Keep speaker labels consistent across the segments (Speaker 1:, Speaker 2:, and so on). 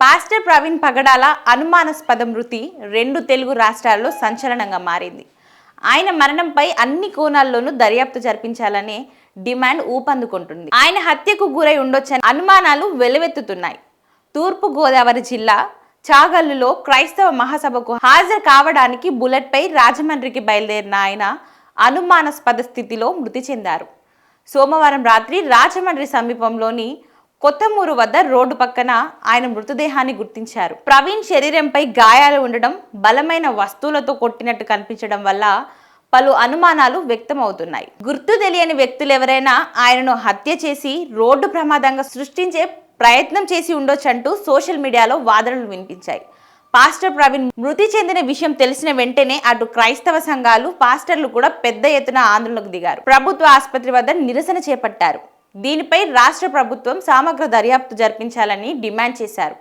Speaker 1: Pastor Praveen పగడాల అనుమానాస్పద మృతి రెండు తెలుగు రాష్ట్రాల్లో సంచలనంగా మారింది. ఆయన మరణంపై అన్ని కోణాల్లోనూ దర్యాప్తు జరిపించాలనే డిమాండ్ ఊపందుకుంటుంది. ఆయన హత్యకు గురై ఉండొచ్చని అనుమానాలు వెలువెత్తుతున్నాయి. తూర్పు గోదావరి జిల్లా చాగల్లులో క్రైస్తవ మహాసభకు హాజరు కావడానికి బుల్లెట్పై రాజమండ్రికి బయలుదేరిన ఆయన అనుమానాస్పద స్థితిలో మృతి చెందారు. సోమవారం రాత్రి రాజమండ్రి సమీపంలోని కొత్తమూరు వద్ద రోడ్డు పక్కన ఆయన మృతదేహాన్ని గుర్తించారు. ప్రవీణ్ శరీరంపై గాయాలు ఉండడం బలమైన వస్తువులతో కొట్టినట్టు కనిపించడం వల్ల పలు అనుమానాలు వ్యక్తమవుతున్నాయి. గుర్తు తెలియని వ్యక్తులు ఎవరైనా ఆయనను హత్య చేసి రోడ్డు ప్రమాదంగా సృష్టించే ప్రయత్నం చేసి ఉండొచ్చంటూ సోషల్ మీడియాలో వాదనలు వినిపించాయి. పాస్టర్ ప్రవీణ్ మృతి చెందిన విషయం తెలిసిన వెంటనే అటు క్రైస్తవ సంఘాలు పాస్టర్లు కూడా పెద్ద ఎత్తున ఆందోళనకు దిగారు. ప్రభుత్వ ఆసుపత్రి వద్ద నిరసన చేపట్టారు. దీనిపై రాష్ట్ర ప్రభుత్వం సమగ్ర దర్యాప్తు జరిపించాలని డిమాండ్ చేశారు.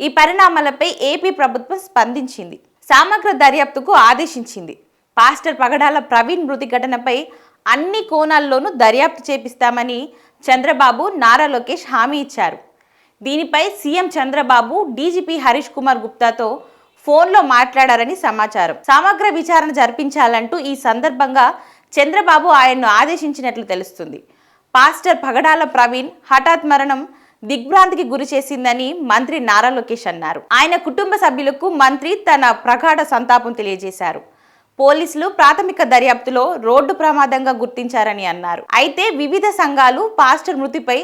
Speaker 1: ఈ పరిణామాలపై ఏపీ ప్రభుత్వం స్పందించింది. సమగ్ర దర్యాప్తుకు ఆదేశించింది. పాస్టర్ పగడాల ప్రవీణ్ మృతి ఘటనపై అన్ని కోణాల్లోనూ దర్యాప్తు చేపిస్తామని చంద్రబాబు నారా లోకేష్ హామీ ఇచ్చారు. దీనిపై సీఎం చంద్రబాబు డీజీపీ హరీష్ కుమార్ గుప్తాతో ఫోన్లో మాట్లాడారని సమాచారం. సమగ్ర విచారణ జరిపించాలంటూ ఈ సందర్భంగా చంద్రబాబు ఆయన్ను ఆదేశించినట్లు తెలుస్తుంది. పాస్టర్ పగడాల ప్రవీణ్ హఠాత్ మరణం దిగ్భ్రాంతికి గురి చేసిందని మంత్రి నారా లోకేష్ అన్నారు. ఆయన కుటుంబ సభ్యులకు మంత్రి తన ప్రగాఢ సంతాపం తెలియజేశారు. పోలీసులు ప్రాథమిక దర్యాప్తులో రోడ్డు ప్రమాదంగా గుర్తించారని అన్నారు. అయితే వివిధ సంఘాలు పాస్టర్ మృతిపై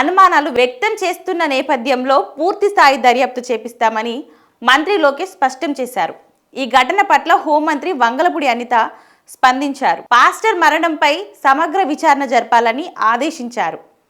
Speaker 1: అనుమానాలు వ్యక్తం చేస్తున్న నేపథ్యంలో పూర్తి స్థాయి దర్యాప్తు చేపిస్తామని మంత్రి లోకేష్ స్పష్టం చేశారు. ఈ ఘటన పట్ల హోంమంత్రి వంగలపూడి అనిత స్పందించారు. పాస్టర్ మరణంపై సమగ్ర విచారణ జరపాలని ఆదేశించారు.